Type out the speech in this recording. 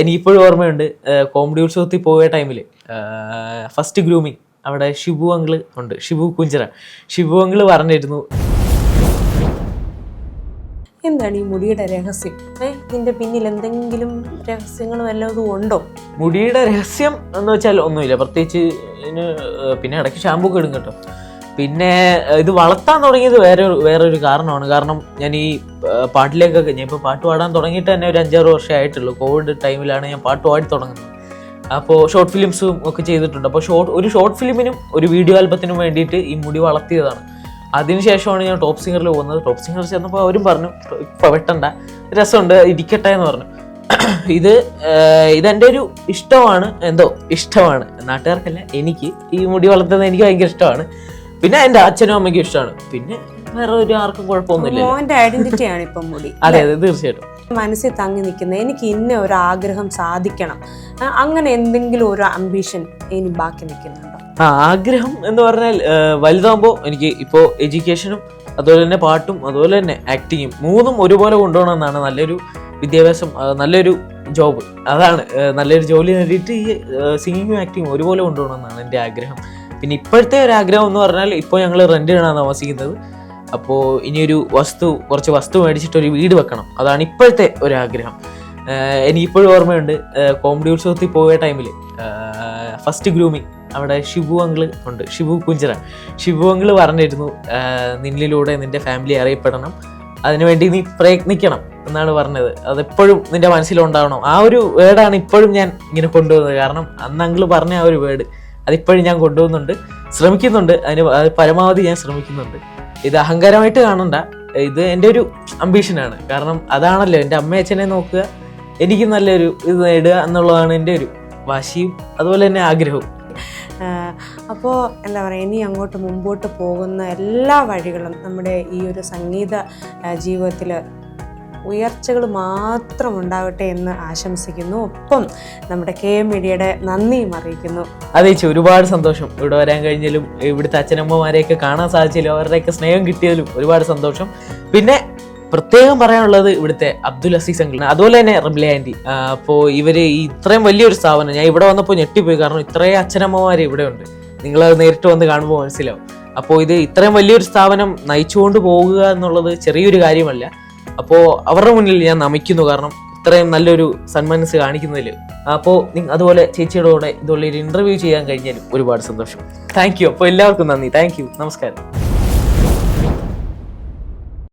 എനിക്കിപ്പോഴും ഓർമ്മയുണ്ട് കോമഡി ഉത്സവത്തിൽ പോയ ടൈമിൽ ഫസ്റ്റ് ഗ്രൂമിങ് അവിടെ ഷിബു അങ്കിൾ ഉണ്ട് ഷിബു കുഞ്ചിറ. ഷിബു അങ്കിൾ പറഞ്ഞിരുന്നു എന്താണ് ഈ മുടിയുടെ രഹസ്യം? ഇതിന്റെ പിന്നിൽ എന്തെങ്കിലും രഹസ്യങ്ങൾ വല്ലതും ഉണ്ടോ? മുടിയുടെ രഹസ്യം എന്ന് വെച്ചാൽ ഒന്നുമില്ല. പ്രത്യേകിച്ച് ഇതിന് പിന്നെ ഇടയ്ക്ക് ഷാമ്പൂ ഒക്കെ ഇടും കേട്ടോ. പിന്നെ ഇത് വളർത്താൻ തുടങ്ങിയത് വേറെ വേറൊരു കാരണമാണ്. കാരണം ഞാൻ ഈ പാട്ടിലേക്കൊക്കെ ഞാൻ ഇപ്പോൾ പാട്ട് പാടാൻ തുടങ്ങിയിട്ട് തന്നെ ഒരു അഞ്ചാറ് വർഷമേ ആയിട്ടുള്ളൂ. കോവിഡ് ടൈമിലാണ് ഞാൻ പാട്ട് പാടി തുടങ്ങുന്നത്. അപ്പോൾ ഷോർട്ട് ഫിലിംസും ഒക്കെ ചെയ്തിട്ടുണ്ട്. അപ്പോൾ ഷോർട്ട് ഒരു ഷോർട്ട് ഫിലിമിനും ഒരു വീഡിയോ ആൽബത്തിനും വേണ്ടിയിട്ട് ഈ മുടി വളർത്തിയതാണ്. അതിനുശേഷമാണ് ഞാൻ ടോപ്പ് സിംഗറിൽ പോകുന്നത്. ടോപ്പ് സിംഗർ ചെന്നപ്പോൾ അവരും പറഞ്ഞു ഇപ്പോൾ വെട്ടണ്ട. രസമുണ്ട് ഇരിക്കട്ടെ എന്ന് പറഞ്ഞു. ഇത് ഇതെന്റെ ഒരു ഇഷ്ടമാണ്. എന്തോ ഇഷ്ടമാണ്. നാട്ടുകാർക്കല്ല എനിക്ക് ഈ മുടി വളർത്തുന്നത് എനിക്ക് ഭയങ്കര ഇഷ്ടമാണ്. പിന്നെ എന്റെ അച്ഛനും അമ്മയ്ക്കും ഇഷ്ടമാണ് പിന്നെ വേറെ ഒരു ആർക്കും കുഴപ്പമൊന്നുമില്ല മോന്റെ ഐഡന്റിറ്റി ആണ് ഇപ്പം മുടി. അതെ അതെ തീർച്ചയായിട്ടും. മനസ്സിൽ തങ്ങി നിൽക്കുന്ന എനിക്ക് ഇന്ന ഒരു ആഗ്രഹം സാധിക്കണം. അങ്ങനെ എന്തെങ്കിലും ഒരു അംബിഷൻ ഇനി ബാക്കി നിൽക്കുന്നുണ്ടോ? ആ ആഗ്രഹം എന്ന് പറഞ്ഞാൽ വലുതാകുമ്പോൾ എനിക്ക് ഇപ്പോൾ എഡ്യൂക്കേഷനും അതുപോലെ തന്നെ പാട്ടും അതുപോലെ തന്നെ ആക്ടിങ്ങും മൂന്നും ഒരുപോലെ കൊണ്ടുപോകണമെന്നാണ് നല്ലൊരു വിദ്യാഭ്യാസം നല്ലൊരു ജോബ് അതാണ് നല്ലൊരു ജോലി നേടിയിട്ട് ഈ സിംഗിങ്ങും ആക്ടിങ്ങും ഒരുപോലെ കൊണ്ടുപോകണമെന്നാണ് എന്റെ ആഗ്രഹം. പിന്നെ ഇപ്പോഴത്തെ ഒരു ആഗ്രഹം എന്ന് പറഞ്ഞാൽ ഇപ്പോൾ ഞങ്ങൾ റെന്റിനാണ് താമസിക്കുന്നത്. അപ്പോൾ ഇനിയൊരു വസ്തു കുറച്ച് വസ്തു മേടിച്ചിട്ട് ഒരു വീട് വെക്കണം. അതാണ് ഇപ്പോഴത്തെ ഒരു ആഗ്രഹം. എനിക്കിപ്പോഴും ഓർമ്മയുണ്ട് കോമഡി ഉത്സവത്തിൽ പോയ ടൈമിൽ ഫസ്റ്റ് ഗ്രൂമിങ് അവിടെ ഷിബു അങ്കിൾ ഉണ്ട്. ഷിബു കുഞ്ചറ ഷിബു അങ്കിൾ പറഞ്ഞിരുന്നു നിന്നിലൂടെ നിന്റെ ഫാമിലി അറിയപ്പെടണം. അതിനുവേണ്ടി നീ പ്രയത്നിക്കണം എന്നാണ് പറഞ്ഞത്. അതെപ്പോഴും നിന്റെ മനസ്സിലുണ്ടാവണം. ആ ഒരു വേർഡാണ് ഇപ്പോഴും ഞാൻ ഇങ്ങനെ കൊണ്ടുവന്നത് കാരണം അന്ന് അങ്കിൾ പറഞ്ഞ ആ ഒരു വേർഡ് അതിപ്പോഴും ഞാൻ കൊണ്ടുപോകുന്നുണ്ട്. ശ്രമിക്കുന്നുണ്ട്. അതിന് പരമാവധി ഞാൻ ശ്രമിക്കുന്നുണ്ട്. ഇത് അഹങ്കാരമായിട്ട് കാണണ്ട. ഇത് എന്റെ ഒരു അംബീഷനാണ് കാരണം അതാണല്ലോ എന്റെ അമ്മയച്ഛനെ നോക്കുക. എനിക്ക് നല്ലൊരു ഇത് നേടുക എന്നുള്ളതാണ് എന്റെ ഒരു വാശിയും അതുപോലെ തന്നെ ആഗ്രഹവും. അപ്പോൾ എന്താ പറയുക ഇനി അങ്ങോട്ട് മുമ്പോട്ട് പോകുന്ന എല്ലാ വഴികളും നമ്മുടെ ഈ ഒരു സംഗീത ജീവിതത്തിൽ ഉയർച്ചകൾ മാത്രം ഉണ്ടാവട്ടെ എന്ന് ആശംസിക്കുന്നു. ഒപ്പം നമ്മുടെ കെ എം മീഡിയയുടെ നന്ദിയും അറിയിക്കുന്നു. അതെ ചേച്ചി ഒരുപാട് സന്തോഷം. ഇവിടെ വരാൻ കഴിഞ്ഞാലും ഇവിടുത്തെ അച്ഛനമ്മമാരെയൊക്കെ കാണാൻ സാധിച്ചാലും അവരുടെയൊക്കെ സ്നേഹം കിട്ടിയതിലും ഒരുപാട് സന്തോഷം. പിന്നെ പ്രത്യേകം പറയാനുള്ളത് ഇവിടുത്തെ അബ്ദുൽ അസീസ് അങ്കിൾ അതുപോലെ തന്നെ റംല ആന്റി. അപ്പോൾ ഇവർ ഇത്രയും വലിയൊരു സ്ഥാപനം ഞാൻ ഇവിടെ വന്നപ്പോൾ ഞെട്ടിപ്പോയി. കാരണം ഇത്രയും അച്ഛനമ്മമാർ ഇവിടെ ഉണ്ട്. നിങ്ങളത് നേരിട്ട് വന്ന് കാണുമ്പോൾ മനസ്സിലാവും. അപ്പോൾ ഇത് ഇത്രയും വലിയൊരു സ്ഥാപനം നയിച്ചുകൊണ്ട് പോകുക എന്നുള്ളത് ചെറിയൊരു കാര്യമല്ല. അപ്പോൾ അവരുടെ മുന്നിൽ ഞാൻ നമിക്കുന്നു കാരണം ഇത്രയും നല്ലൊരു സന്മനസ് കാണിക്കുന്നതിൽ. അപ്പോൾ അതുപോലെ ചേച്ചിയുടെ കൂടെ ഇതുള്ള ഒരു ഇന്റർവ്യൂ ചെയ്യാൻ കഴിഞ്ഞാലും ഒരുപാട് സന്തോഷം. താങ്ക് യു അപ്പോൾ എല്ലാവർക്കും നന്ദി. താങ്ക് യു നമസ്കാരം.